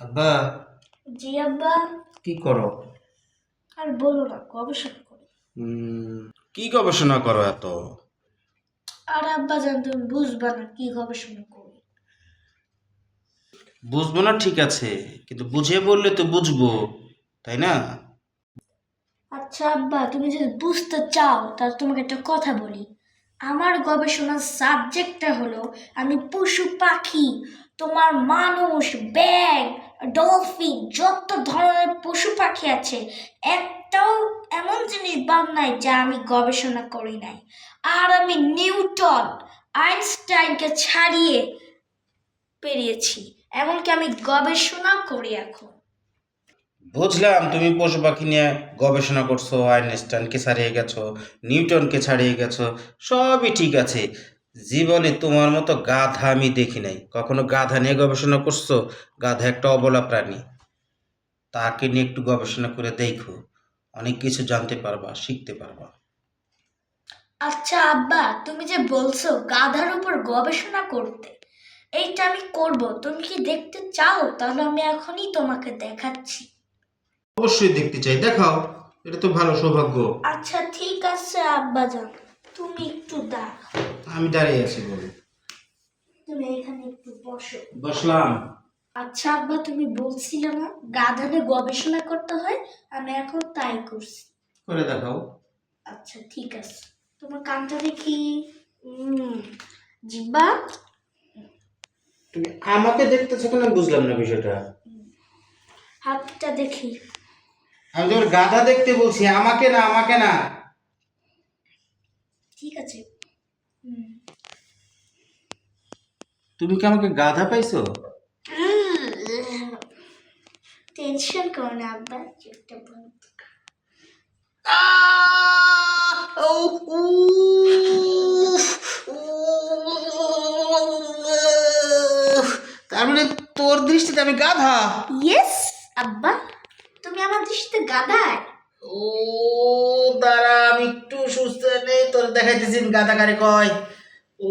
আব্বা জি আব্বা। কি করো? আর বলো না গবেষণা করি। কি গবেষণা করো এত? আর আব্বা জান তুমি বুঝবা না কি গবেষণা করি। বুঝব না ঠিক আছে। কিন্তু বুঝে বললে তো বুঝব তাই না? আচ্ছা আব্বা, তুমি যদি বুঝতে চাও, তাহলে তোমাকে একটা কথা বলি। আমার গবেষণার সাবজেক্টটা হলো, আমি পশু পাখি, তোমার মানুষ ব্যাগ ডলফিন, যত ধরনের পশু পাখি আছে, একটাও এমন জিনিস বাদ নাই যা আমি গবেষণা করি নাই। আর আমি নিউটন, আইনস্টাইনকে ছাড়িয়ে পেরিয়েছি, এমনকি আমি গবেষণা করি এখন। বুঝলাম তুমি পশু পাখি নিয়ে গবেষণা করছ আইনস্টাইনকে ছাড়িয়ে গেছো, নিউটনকে ছাড়িয়ে গেছো, সবই ঠিক আছে। জীবনে তোমার মতো গাধা আমি দেখি নাই। কখনো গাধা নিয়ে গবেষণা করছ? গাধা একটা অবলা প্রাণী। তাকে নিয়ে একটু গবেষণা করে দেখো। অনেক কিছু জানতে পারবা, শিখতে পারবা। আচ্ছা আব্বা, তুমি যে বলছো গাধার উপর গবেষণা করতে, এইটা আমি করব। তুমি কি দেখতে চাও? তাহলে আমি এখনই তোমাকে দেখাচ্ছি। অবশ্যই দেখতে চাই। দেখাও এটা তো ভালো সৌভাগ্য। আচ্ছা ঠিক আছে আব্বা যান তুমি একটু দাঁড় আমি দাঁড়িয়ে আছি বলে। তুমি এখানে একটু বসো। বসলাম। আচ্ছা আব্বা তুমি বলছিলে না গাধারে গবেষণা করতে হয় আমি এখন তাই করছি। করে দেখাও। আচ্ছা ঠিক আছে। তোমার কানটা দেখি। উম, জিব্বা। তুমি আমাকে দেখতেছো কেন? বুঝলাম না বিষয়টা। হাতটা দেখি। আমি তোমার গাধা দেখতে বলছি আমাকে না আমাকে না। ঠিক আছে। তুমি কি আমাকে গাধা পাইছো? টেনশন করো না আব্বা চোখটা বন্ধ তার মানে তোর দৃষ্টিতে আমি গাধা? ইয়েস আব্বা। ও দাঁড়া আমি একটু সুস্থ নেই তোর দেখাইতেছি গাধা কারে কয়। ও